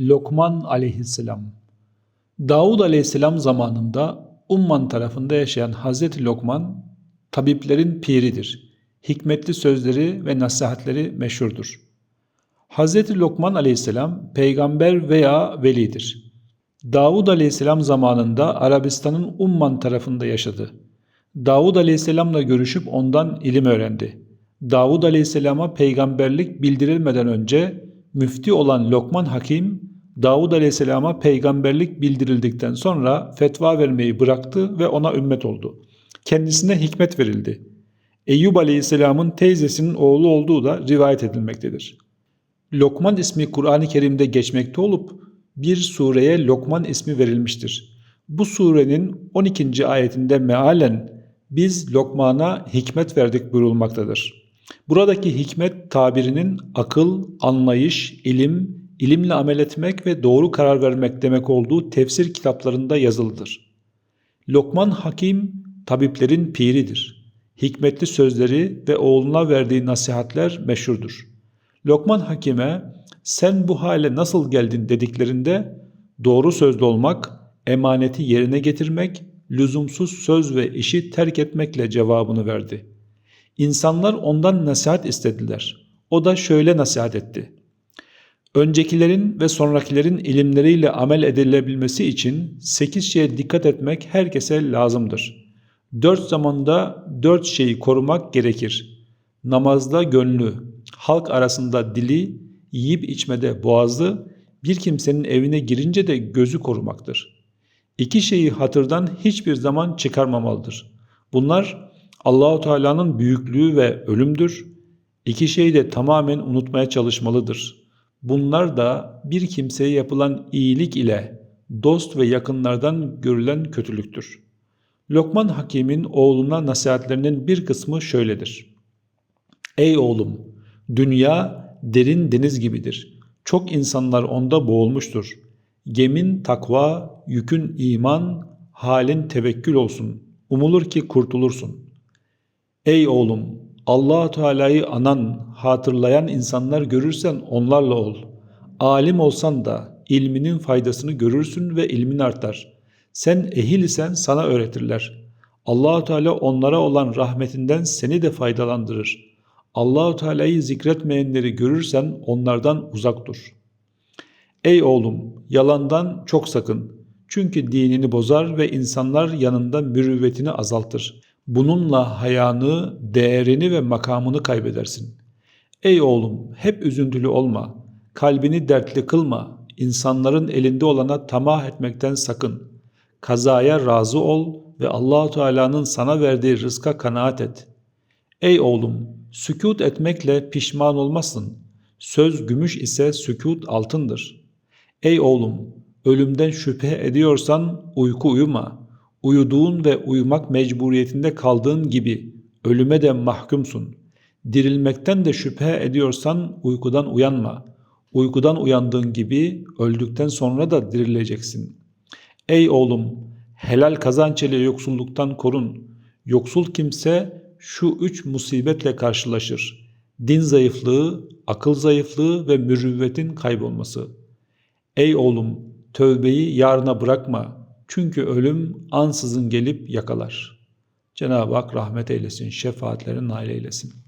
Lokman aleyhisselam Davud aleyhisselam zamanında Umman tarafında yaşayan Hazreti Lokman, tabiplerin piridir. Hikmetli sözleri ve nasihatleri meşhurdur. Hazreti Lokman aleyhisselam peygamber veya velidir. Davud aleyhisselam zamanında Arabistan'ın Umman tarafında yaşadı. Davud aleyhisselamla görüşüp ondan ilim öğrendi. Davud aleyhisselama peygamberlik bildirilmeden önce müfti olan Lokman Hakim, Davud aleyhisselama peygamberlik bildirildikten sonra fetva vermeyi bıraktı ve ona ümmet oldu. Kendisine hikmet verildi. Eyyub aleyhisselamın teyzesinin oğlu olduğu da rivayet edilmektedir. Lokman ismi Kur'an-ı Kerim'de geçmekte olup bir sureye Lokman ismi verilmiştir. Bu surenin 12. ayetinde mealen biz Lokman'a hikmet verdik buyurulmaktadır. Buradaki hikmet tabirinin akıl, anlayış, ilim, ilimle amel etmek ve doğru karar vermek demek olduğu tefsir kitaplarında yazılıdır. Lokman Hakim tabiplerin piridir. Hikmetli sözleri ve oğluna verdiği nasihatler meşhurdur. Lokman Hakim'e sen bu hale nasıl geldin dediklerinde doğru sözlü olmak, emaneti yerine getirmek, lüzumsuz söz ve işi terk etmekle cevabını verdi. İnsanlar ondan nasihat istediler. O da şöyle nasihat etti. Öncekilerin ve sonrakilerin ilimleriyle amel edilebilmesi için sekiz şeye dikkat etmek herkese lazımdır. Dört zamanda dört şeyi korumak gerekir. Namazda gönlü, halk arasında dili, yiyip içmede boğazı, bir kimsenin evine girince de gözü korumaktır. İki şeyi hatırdan hiçbir zaman çıkarmamalıdır. Bunlar Allahu Teala'nın büyüklüğü ve ölümdür. İki şeyi de tamamen unutmaya çalışmalıdır. Bunlar da bir kimseye yapılan iyilik ile dost ve yakınlardan görülen kötülüktür. Lokman Hakim'in oğluna nasihatlerinin bir kısmı şöyledir. Ey oğlum, dünya derin deniz gibidir. Çok insanlar onda boğulmuştur. Gemin takva, yükün iman, halin tevekkül olsun. Umulur ki kurtulursun. Ey oğlum, allah Teala'yı anan, hatırlayan insanlar görürsen onlarla ol. Alim olsan da ilminin faydasını görürsün ve ilmin artar. Sen ehil isen sana öğretirler. allah Teala onlara olan rahmetinden seni de faydalandırır. Allahu Teala'yı zikretmeyenleri görürsen onlardan uzak dur. Ey oğlum, yalandan çok sakın. Çünkü dinini bozar ve insanlar yanında mürüvvetini azaltır. Bununla hayanı, değerini ve makamını kaybedersin. Ey oğlum, hep üzüntülü olma. Kalbini dertli kılma. İnsanların elinde olana tamah etmekten sakın. Kazaya razı ol ve Allahu Teala'nın sana verdiği rızka kanaat et. Ey oğlum, sükut etmekle pişman olmazsın. Söz gümüş ise sükut altındır. Ey oğlum, ölümden şüphe ediyorsan uyku uyuma. Uyuduğun ve uyumak mecburiyetinde kaldığın gibi ölüme de mahkumsun. Dirilmekten de şüphe ediyorsan uykudan uyanma. Uykudan uyandığın gibi öldükten sonra da dirileceksin. Ey oğlum, helal kazanç ile yoksulluktan korun. Yoksul kimse şu üç musibetle karşılaşır. Din zayıflığı, akıl zayıflığı ve mürüvvetin kaybolması. Ey oğlum, tövbeyi yarına bırakma. Çünkü ölüm ansızın gelip yakalar. Cenab-ı Hak rahmet eylesin, şefaatlerin nail eylesin.